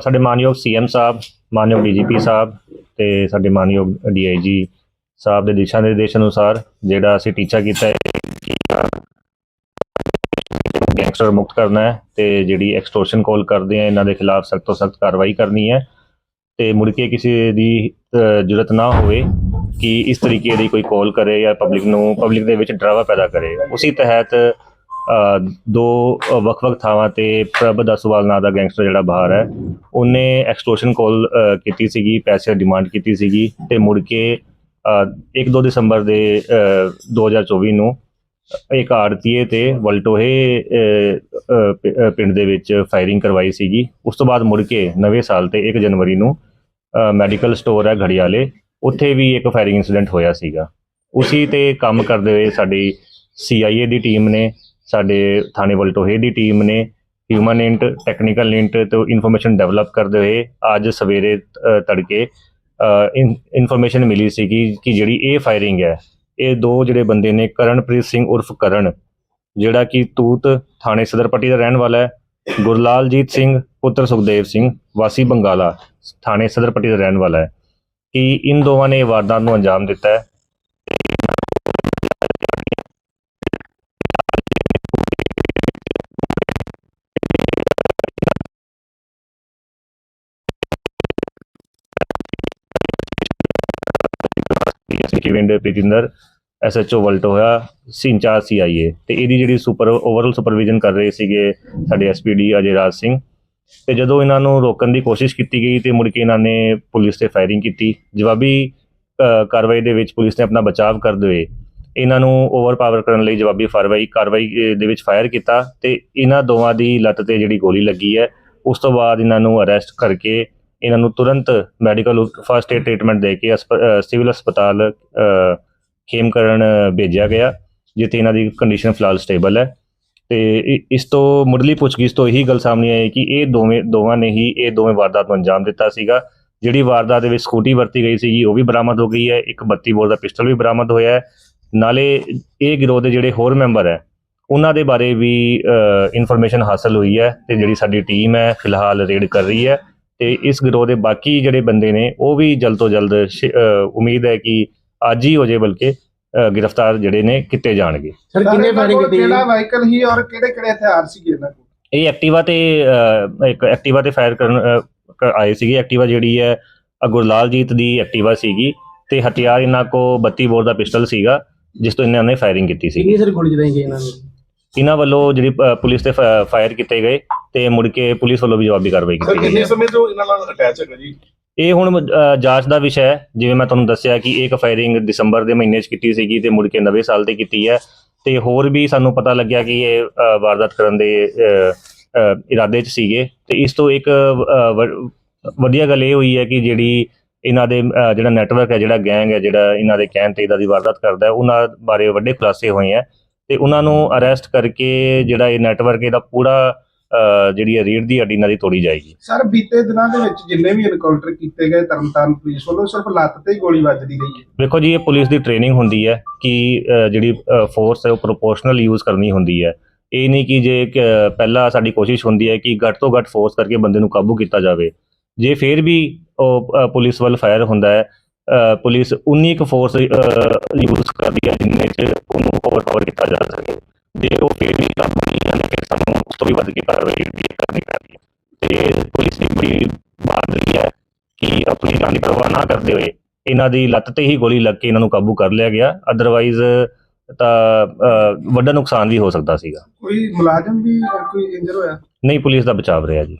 ਸਾਡੇ ਮਾਨਯੋਗ ਸੀਐਮ ਸਾਹਿਬ, ਮਾਨਯੋਗ ਡੀਜੀਪੀ ਸਾਹਿਬ ਤੇ ਸਾਡੇ ਮਾਨਯੋਗ ਡੀਆਈਜੀ ਸਾਹਿਬ ਦੇ ਦਿਸ਼ਾ ਨਿਰਦੇਸ਼ ਅਨੁਸਾਰ ਜਿਹੜਾ ਅਸੀਂ ਟੀਚਾ ਕੀਤਾ ਹੈ ਕਿ ਗੈਂਗਸਟਰ ਮੁਕਤ ਕਰਨਾ ਹੈ ਤੇ ਜਿਹੜੀ ਐਕਸਟੋਰਸ਼ਨ ਕਾਲ ਕਰਦੇ ਆ, ਇਹਨਾਂ ਦੇ ਖਿਲਾਫ ਸਖਤ ਤੋਂ ਸਖਤ ਕਾਰਵਾਈ ਕਰਨੀ ਹੈ ਤੇ ਮੁੜ ਕੇ ਕਿਸੇ ਦੀ ਜ਼ਰੂਰਤ ਨਾ ਹੋਵੇ ਕਿ ਇਸ ਤਰੀਕੇ ਦੀ ਕੋਈ ਕਾਲ ਕਰੇ ਜਾਂ ਪਬਲਿਕ ਨੂੰ ਪਬਲਿਕ ਦੇ ਵਿੱਚ ਡਰਾਵਾ ਪੈਦਾ ਕਰੇ। ਉਸੇ ਤਹਿਤ ਦੋ ਵੱਖ-ਵੱਖ ਥਾਵਾਂ ਤੇ ਪ੍ਰਭ ਦਸਵਾਲ ਨਾਂ ਦਾ ਗੈਂਗਸਟਰ ਜਿਹੜਾ ਬਾਹਰ ਹੈ ਉਹਨੇ ਐਕਸਟੋਰਸ਼ਨ ਕਾਲ ਕੀਤੀ ਸੀਗੀ ਪੈਸੇ ਡਿਮਾਂਡ ਕੀਤੀ ਸੀਗੀ ਤੇ ਮੁੜ ਕੇ 1-2 ਦਸੰਬਰ ਦੇ ਅ, 2024 ਨੂੰ ਇੱਕ ਆੜਤੀਏ ਤੇ ਵਲਟੋਹੇ ਪਿੰਡ ਦੇ ਵਿੱਚ ਫਾਇਰਿੰਗ ਕਰਵਾਈ ਸੀਗੀ। ਉਸ ਤੋਂ ਬਾਅਦ ਮੁੜ ਕੇ ਨਵੇਂ ਸਾਲ ਤੇ 1 ਜਨਵਰੀ ਨੂੰ ਮੈਡੀਕਲ ਸਟੋਰ ਹੈ ਘੜੀਆਲੇ ਉੱਥੇ ਵੀ ਇੱਕ ਫਾਇਰਿੰਗ ਇਨਸੀਡੈਂਟ ਹੋਇਆ ਸੀਗਾ। ਉਸੇ ਤੇ ਕੰਮ ਕਰਦੇ ਹੋਏ ਸਾਡੀ ਸੀਆਈਏ ਦੀ ਟੀਮ ਨੇ ਸਾਡੇ ਥਾਣੇ ਵਲਟੋਹੇ ਦੀ ਟੀਮ ਨੇ ਹਿਊਮਨ ਇੰਟ ਟੈਕਨੀਕਲ ਇੰਟ ਤੋਂ ਇਨਫੋਰਮੇਸ਼ਨ ਡਿਵੈਲਪ ਕਰਦੇ ਹੋਏ ਅੱਜ ਸਵੇਰੇ ਅ, ਤੜਕੇ ਇਨਫੋਰਮੇਸ਼ਨ ਮਿਲੀ ਸੀ ਕਿ ਜਿਹੜੀ ਇਹ ਫਾਇਰਿੰਗ ਹੈ ਇਹ ਦੋ ਜਿਹੜੇ ਬੰਦੇ ਨੇ ਕਰਨਪ੍ਰੀਤ ਸਿੰਘ ਉਰਫ ਕਰਨ ਜਿਹੜਾ ਕਿ ਤੂਤ ਥਾਣੇ ਸਦਰਪੱਟੀ ਦਾ ਰਹਿਣ ਵਾਲਾ ਹੈ ਗੁਰਲਾਲਜੀਤ ਸਿੰਘ ਪੁੱਤਰ ਸੁਖਦੇਵ ਸਿੰਘ ਵਾਸੀ ਬੰਗਾਲਾ ਥਾਣੇ ਸਦਰਪੱਟੀ ਦਾ ਰਹਿਣ ਵਾਲਾ ਹੈ। ਕਿ ਇਨ ਦੋਵਾਂ ਨੇ ਇਹ ਵਾਰਦਾਤ ਨੂੰ ਅੰਜਾਮ ਦਿੱਤਾ ਹੈ? ਸਿਕਿਵਿੰਡ ਪ੍ਰੀਤਿੰਦਰ ਐਸਐਚਓ ਵਲਟੋ ਹੋਇਆ ਸੀ ਇੰਚਾਰਜ ਸੀਆਈਏ ਤੇ ਇਹਦੀ ਜਿਹੜੀ ਸੁਪਰ ਓਵਰਆਲ ਸੁਪਰਵਿਜ਼ਨ ਕਰ ਰਹੇ ਸੀਗੇ ਸਾਡੇ ਐਸਪੀਡੀ ਅਜੇ ਰਾਜ ਸਿੰਘ। ਤੇ ਜਦੋਂ ਇਹਨਾਂ ਨੂੰ ਰੋਕਣ ਦੀ ਕੋਸ਼ਿਸ਼ ਕੀਤੀ ਗਈ ਤੇ ਮੁੜ ਕੇ ਇਹਨਾਂ ਨੇ ਪੁਲਿਸ ਤੇ ਫਾਇਰਿੰਗ ਕੀਤੀ। ਜਵਾਬੀ ਕਾਰਵਾਈ ਦੇ ਵਿੱਚ ਪੁਲਿਸ ਨੇ ਆਪਣਾ ਬਚਾਅ ਕਰਦੇ ਹੋਏ ਇਹਨਾਂ ਨੂੰ ਓਵਰਪਾਵਰ ਕਰਨ ਲਈ ਜਵਾਬੀ ਫਾਰਵਾਈ ਕਾਰਵਾਈ ਦੇ ਵਿੱਚ ਫਾਇਰ ਕੀਤਾ ਤੇ ਇਹਨਾਂ ਦੋਵਾਂ ਦੀ ਲੱਤ ਤੇ ਜਿਹੜੀ ਗੋਲੀ ਲੱਗੀ ਹੈ, ਉਸ ਤੋਂ ਬਾਅਦ ਇਹਨਾਂ ਨੂੰ ਅਰੈਸਟ ਕਰਕੇ ਇਹਨਾਂ ਨੂੰ ਤੁਰੰਤ ਮੈਡੀਕਲ ਫਸਟ ਏਡ ਟ੍ਰੀਟਮੈਂਟ ਦੇ ਕੇ ਹਸਪ- ਸਿਵਲ ਹਸਪਤਾਲ ਖੇਮਕਰਨ ਭੇਜਿਆ ਗਿਆ, ਜਿੱਥੇ ਇਹਨਾਂ ਦੀ ਕੰਡੀਸ਼ਨ ਫਿਲਹਾਲ ਸਟੇਬਲ ਹੈ। ਤੇ ਇਸ ਤੋਂ ਮੁੱਢਲੀ ਪੁੱਛਗਿੱਛ ਤੋਂ ਇਹੀ ਗੱਲ ਸਾਹਮਣੇ ਆਈ ਕਿ ਇਹ ਦੋਵੇਂ ਦੋਵਾਂ ਨੇ ਹੀ ਇਹ ਦੋਵੇਂ ਵਾਰਦਾਤ ਨੂੰ ਅੰਜਾਮ ਦਿੱਤਾ ਸੀਗਾ। ਜਿਹੜੀ ਵਾਰਦਾਤ ਦੇ ਵਿੱਚ ਸਕੂਟੀ ਵਰਤੀ ਗਈ ਸੀਗੀ, ਉਹ ਵੀ ਬਰਾਮਦ ਹੋ ਗਈ ਹੈ। ਇੱਕ 32 ਬੋਰ ਦਾ ਪਿਸਟਲ ਵੀ ਬਰਾਮਦ ਹੋਇਆ ਹੈ। ਨਾਲੇ ਇਹ ਗਿਰੋਹ ਦੇ ਜਿਹੜੇ ਹੋਰ ਮੈਂਬਰ ਹੈ, ਉਹਨਾਂ ਦੇ ਬਾਰੇ ਵੀ ਇਨਫੋਰਮੇਸ਼ਨ ਹਾਸਲ ਹੋਈ ਹੈ ਤੇ ਜਿਹੜੀ ਸਾਡੀ ਟੀਮ ਹੈ, ਫਿਲਹਾਲ ਰੇਡ ਕਰ ਰਹੀ ਹੈ। ਤੇ ਇਸ ਗਿਰੋਹ ਦੇ ਬਾਕੀ ਜਿਹੜੇ ਬੰਦੇ ਨੇ ਉਹ ਵੀ ਜਲਦ ਤੋਂ ਜਲਦ ਸ਼ਿ- ਉਮੀਦ ਹੈ ਕਿ ਅੱਜ ਹੀ ਹੋ ਜੇ ਬਲਕਿ ਗ੍ਰਿਫਤਾਰ ਜਿਹੜੇ ਨੇ ਕੀਤੇ ਜਾਣਗੇ। ਸਰ ਕਿੰਨੇ ਫਾਇਰਿੰਗ ਕੀਤੀ ਕਿਹੜਾ ਵਾਹੀਕਲ ਹੀ ਔਰ ਕਿਹੜੇ ਕਿਹੜੇ ਹਥਿਆਰ ਸੀਗੇ ਇਹਨਾਂ ਕੋਲ? ਇਹ ਐਕਟਿਵਾ ਤੇ ਇੱਕ ਐਕਟਿਵਾ ਤੇ ਫਾਇਰ ਕਰਨ ਆਏ ਸੀਗੇ। ਐਕਟਿਵਾ ਜਿਹੜੀ ਹੈ ਅ, ਗੁਰਲਾਲਜੀਤ ਦੀ ਐਕਟਿਵਾ ਸੀਗੀ ਤੇ ਹਥਿਆਰ ਇਹਨਾਂ ਕੋ 32 ਬੋਰ ਦਾ ਪਿਸਟਲ ਸੀਗਾ ਜਿਸ ਤੋਂ ਇਹਨਾਂ ਨੇ ਫਾਇਰਿੰਗ ਕੀਤੀ ਸੀ। ਕਿੰਨੀ ਸਰ ਗੋਲੀ ਚਲਾਈ ਗਈ ਇਹਨਾਂ ਨੂੰ? ਇਹਨਾਂ ਵੱਲੋਂ ਜਿਹੜੀ ਅ, ਪੁਲਿਸ ਤੇ ਫਾਇਰ ਕੀਤੇ ਗਏ ਤੇ ਮੁੜ ਕੇ ਪੁਲਿਸ ਵੱਲੋਂ ਵੀ ਜਵਾਬੀ ਕਾਰਵਾਈ ਸਰ ਕੀਤੀ ਗਈ ਕਿੰਨੇ ਹੈ। ਸਮੇਂ ਤੋਂ ਇਹਨਾਂ ਨਾਲ ਅਟੈਚ ਹੈਗਾ ਜੀ? ਇਹ ਹੁਣ ਅ, ਜਾਂਚ ਦਾ ਵਿਸ਼ਾ ਹੈ। ਜਿਵੇਂ ਮੈਂ ਤੁਹਾਨੂੰ ਦੱਸਿਆ ਕਿ ਇੱਕ ਫਾਇਰਿੰਗ ਦਸੰਬਰ ਦੇ ਮਹੀਨੇ 'ਚ ਕੀਤੀ ਸੀਗੀ ਤੇ ਮੁੜ ਕੇ ਨਵੇਂ ਸਾਲ ਤੇ ਕੀਤੀ ਹੈ। ਤੇ ਹੋਰ ਵੀ ਸਾਨੂੰ ਪਤਾ ਲੱਗਿਆ ਕਿ ਇਹ ਅ, ਵਾਰਦਾਤ ਕਰਨ ਦੇ ਅ, ਅ, ਇਰਾਦੇ 'ਚ ਸੀਗੇ। ਤੇ ਇਸ ਤੋਂ ਇੱਕ ਅ, ਵ- ਵਧੀਆ ਗੱਲ ਇਹ ਹੋਈ ਹੈ ਕਿ ਜਿਹੜੀ ਇਹਨਾਂ ਦੇ ਅ, ਜਿਹੜਾ ਨੈਟਵਰਕ ਹੈ ਜਿਹੜਾ ਗੈਂਗ ਹੈ ਜਿਹੜਾ ਇਹਨਾਂ ਦੇ ਕਹਿਣ ਤੇ ਇਹਦਾ ਦੀ ਵਾਰਦਾਤ ਕਰਦਾ ਹੈ ਉਹਨਾਂ ਬਾਰੇ ਵੱਡੇ ਖੁਲਾਸੇ ਹੋਏ ਹੈ। ਤੇ ਉਹਨਾਂ ਨੂੰ ਅਰੈਸਟ ਕਰਕੇ ਜਿਹੜਾ ਇਹ ਨੈਟਵਰਕ ਇਹਦਾ ਪੂਰਾ ਜਿਹੜੀ ਹੈ ਰੀੜ ਦੀ ਹੱਡੀ ਦੀ ਤੋੜੀ ਜਾਏਗੀ। ਸਰ ਬੀਤੇ ਦਿਨਾਂ ਦੇ ਵਿੱਚ ਜਿੰਨੇ ਵੀ ਐਨਕਾਊਂਟਰ ਕੀਤੇ ਗਏ ਤਰਨਤਾਰਨ ਪੁਲਿਸ ਵੱਲੋਂ ਸਿਰਫ ਲੱਤ ਤੇ ਹੀ ਗੋਲੀ ਵੱਜਦੀ ਰਹੀ ਹੈ। ਵੇਖੋ ਜੀ ਇਹ ਪੁਲਿਸ ਦੀ ਟ੍ਰੇਨਿੰਗ ਹੁੰਦੀ ਹੈ ਕਿ ਜਿਹੜੀ ਫੋਰਸ ਹੈ ਉਹ ਪ੍ਰੋਪੋਰਸ਼ਨਲ ਯੂਜ਼ ਕਰਨੀ ਹੁੰਦੀ ਹੈ। ਇਹ ਨਹੀਂ ਕਿ ਜੇ ਪਹਿਲਾਂ ਸਾਡੀ ਕੋਸ਼ਿਸ਼ ਹੁੰਦੀ ਹੈ ਕਿ ਘੱਟ ਤੋਂ ਘੱਟ ਫੋਰਸ ਕਰਕੇ ਬੰਦੇ ਨੂੰ ਕਾਬੂ ਕੀਤਾ ਜਾਵੇ। ਜੇ ਫਿਰ ਵੀ ਉਹ ਪੁਲਿਸ ਵੱਲ ਫਾਇਰ ਹੁੰਦਾ ਹੈ ਪੁਲਿਸ ਉਨੀ ਕੁ ਫੋਰਸ ਯੂਜ਼ ਕਰਦੀ ਹੈ ਜਿੰਨੇ ਚ ਉਹਨੂੰ ਓਵਰਪਾਵਰ ਕੀਤਾ ਜਾ ਸਕੇ। ਜੇ ਉਹ ਫਿਰ ਵੀ ਕਾਬੂ ਨਹੀਂ ਆਉਂਦੇ ਫਿਰ ਸਾਨੂੰ ਉਸ ਤੋਂ ਵੀ ਵੱਧ ਕੇ ਕਾਰਵਾਈ ਜਿਹੜੀ ਕਰਨੀ ਪੈਂਦੀ ਹੈ। ਤੇ ਪੁਲਿਸ ਦੀ ਬੜੀ ਬਹਾਦਰੀ ਹੈ ਕਿ ਆਪਣੀ ਜਾਨ ਦੀ ਪਰਵਾਹ ਨਾ ਕਰਦੇ ਹੋਏ ਇਹਨਾਂ ਦੀ ਲੱਤ ਤੇ ਹੀ ਗੋਲੀ ਲੱਗ ਕੇ ਇਹਨਾਂ ਨੂੰ ਕਾਬੂ ਕਰ ਲਿਆ ਗਿਆ। ਅਦਰਵਾਈਜ਼ ਤਾਂ ਵੱਡਾ ਨੁਕਸਾਨ ਵੀ ਹੋ ਸਕਦਾ ਸੀਗਾ। ਕੋਈ ਮੁਲਾਜ਼ਮ ਵੀ ਕੋਈ ਇੰਜਰ ਹੋਇਆ? ਨਹੀਂ ਪੁਲਿਸ ਦਾ ਬਚਾਵ ਰਿਹਾ ਜੀ।